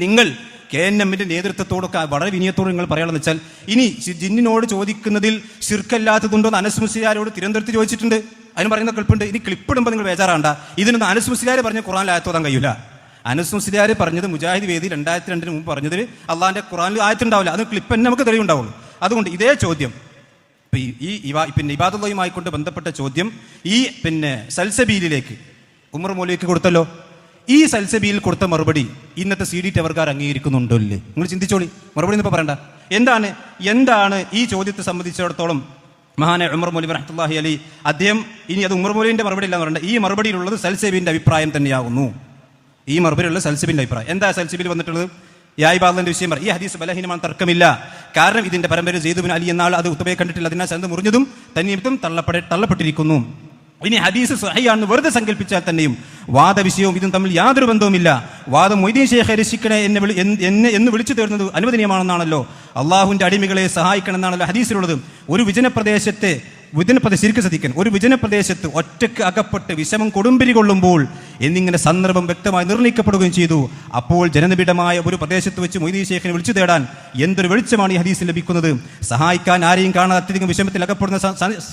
നിങ്ങൾ K N എമ്മിന്റെ നേതൃത്വത്തോടൊക്കെ വളരെ വിനയത്തോട് നിങ്ങൾ പറയാമെന്ന് വെച്ചാൽ ഇനി ജിന്നിനോട് ചോദിക്കുന്നതിൽ ശിർക്കല്ലാത്തതുണ്ടോ എന്ന് അനസ് മുസ്ലിയാരോട് തിരുവനന്തപുരത്ത് ചോദിച്ചിട്ടുണ്ട്. അതിന് പറയുന്ന ക്ലിപ്പുണ്ട് ഇനി ക്ലിപ്പിടുമ്പോൾ നിങ്ങൾ ബേജാറാണ്ട. ഇതിനൊന്നും അനസ് മുസ്ലിയാർ പറഞ്ഞ ഖുറാനിൽ ആയത്തോതാൻ കഴിയില്ല അനസ് മുസ്ലിയാർ പറഞ്ഞത് മുജാഹിദ് വേദി രണ്ടായിരത്തി രണ്ടിന് മുമ്പ് പറഞ്ഞതിൽ അള്ളാഹിന്റെ ഖുറാനിൽ ആയത്തുണ്ടാവില്ല അത് ക്ലിപ്പ് തന്നെ നമുക്ക് തെളിവുണ്ടാവുള്ളൂ അതുകൊണ്ട് ഇതേ ചോദ്യം. ഈ- ഇവാ പിന്നെ ഇബാദുള്ളയുമായി കൊണ്ട് ബന്ധപ്പെട്ട ചോദ്യം ഈ പിന്നെ സൽസബീലിലേക്ക് ഉമർ മൗലിക്ക് കൊടുത്തല്ലോ. ഈ സൽസബിയിൽ കൊടുത്ത മറുപടി ഇന്നത്തെ സി ഡി ടവർക്കാർ അംഗീകരിക്കുന്നുണ്ടോ ഇല്ലേ നിങ്ങൾ ചിന്തിച്ചോളി. മറുപടി ഇപ്പോൾ പറയണ്ട. എന്താണ് എന്താണ് ഈ ചോദ്യത്തെ സംബന്ധിച്ചിടത്തോളം മഹാന ഉമർ മൊലി റഹത്തുല്ലാഹി അലി അദ്ദേഹം ഇനി അത് ഉമർ മൗലിന്റെ മറുപടി എന്ന് പറയണ്ട. ഈ മറുപടിയിലുള്ളത് സൽസബിന്റെ അഭിപ്രായം തന്നെയാകുന്നു. ഈ മറുപടിയുള്ള സൽസബിന്റെ അഭിപ്രായം. എന്താ സൽസബിൽ വന്നിട്ടുള്ളത്? യായ്ബാദിന്റെ വിഷയം പറയും ഈ ഹദീസ് ബലഹീനമാണ് തർക്കമില്ല. കാരണം ഇതിന്റെ പരമ്പര ജെയ്തുബിൻ അലി എന്നാൾ അത് ഉത്തമയെ കണ്ടിട്ടില്ല. അതിനാൽ ചന്ത മുറിഞ്ഞതും തന്നിമിത്തും തള്ളപ്പെടെ തള്ളപ്പെട്ടിരിക്കുന്നു. ഇനി ഹദീസ് സഹിയാണെന്ന് വെറുതെ സങ്കല്പിച്ചാൽ തന്നെയും വാദവിഷയവും ഇതും തമ്മിൽ യാതൊരു ബന്ധവുമില്ല. വാദം മൊയ്തീൻ ശേഖ രക്ഷിക്കണേ എന്നെ വിളി എന്നെ എന്ന് വിളിച്ചു തീർന്നത് അനുവദനീയമാണെന്നാണല്ലോ. അള്ളാഹുവിന്റെ അടിമകളെ സഹായിക്കണമെന്നാണല്ലോ ഹദീസിലുള്ളത്. ഒരു വിജനപ്രദേശത്തെ വിജനപ്രദേശം ശരിക്കും ശ്രദ്ധിക്കാൻ. ഒരു വിജനപ്രദേശത്ത് ഒറ്റയ്ക്ക് അകപ്പെട്ട് വിഷമം കൊടുമ്പിരി കൊള്ളുമ്പോൾ എന്നിങ്ങനെ സന്ദർഭം വ്യക്തമായി നിർണയിക്കപ്പെടുകയും ചെയ്തു. അപ്പോൾ ജനനിബിഡമായ ഒരു പ്രദേശത്ത് വെച്ച് മൊയ്തീ ശേഖനെ വിളിച്ചു തേടാൻ എന്തൊരു വെളിച്ചമാണ് ഈ ഹദീസിൽ ലഭിക്കുന്നത്? സഹായിക്കാൻ ആരെയും കാണാതെ അത്യധികം വിഷമത്തിൽ അകപ്പെടുന്ന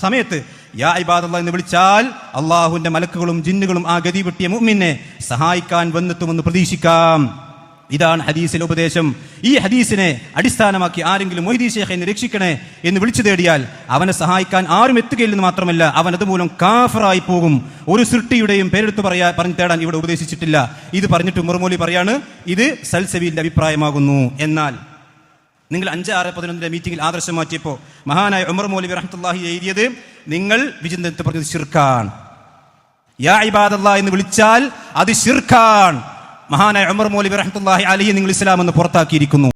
സമയത്ത് യാ ഇബാദല്ല എന്ന് വിളിച്ചാൽ അള്ളാഹുവിന്റെ മലക്കുകളും ജിന്നുകളും ആ ഗതി വെട്ടിയ മുമ്മിനെ സഹായിക്കാൻ വന്നെത്തുമെന്ന് പ്രതീക്ഷിക്കാം. ഇതാണ് ഹദീസിലെ ഉപദേശം. ഈ ഹദീസിനെ അടിസ്ഥാനമാക്കി ആരെങ്കിലും മൊയ്തീ എന്ന് രക്ഷിക്കണേ എന്ന് വിളിച്ചു തേടിയാൽ അവനെ സഹായിക്കാൻ ആരും എത്തുകയില്ലെന്ന് മാത്രമല്ല അവൻ അതുമൂലം കാഫറായി പോകും. ഒരു സൃഷ്ടിയുടെയും പേരെടുത്ത് പറയാ പറഞ്ഞു തേടാൻ ഇവിടെ ഉപദേശിച്ചിട്ടില്ല. ഇത് പറഞ്ഞിട്ട് മുറുമൂലി പറയാണ് ഇത് സൽസവിന്റെ അഭിപ്രായമാകുന്നു. എന്നാൽ നിങ്ങൾ അഞ്ച് ആറ് പതിനൊന്നിന്റെ മീറ്റിംഗിൽ ആദർശം മാറ്റിയപ്പോൾ മഹാനായ ഉമർ മൗലി റഹ്മത്തുള്ളാഹി എഴുതിയത് നിങ്ങൾ വിചിന്തനത്തെ പറഞ്ഞത് ഷിർഖാൻ യാ ഇബാദല്ലാ എന്ന് വിളിച്ചാൽ അത് ഷിർക്കാൻ മഹാനായ ഉമർ മൗലി റഹ്മത്തുള്ളാഹി അലി നിങ്ങൾ ഇസ്ലാം എന്ന് പുറത്താക്കിയിരിക്കുന്നു.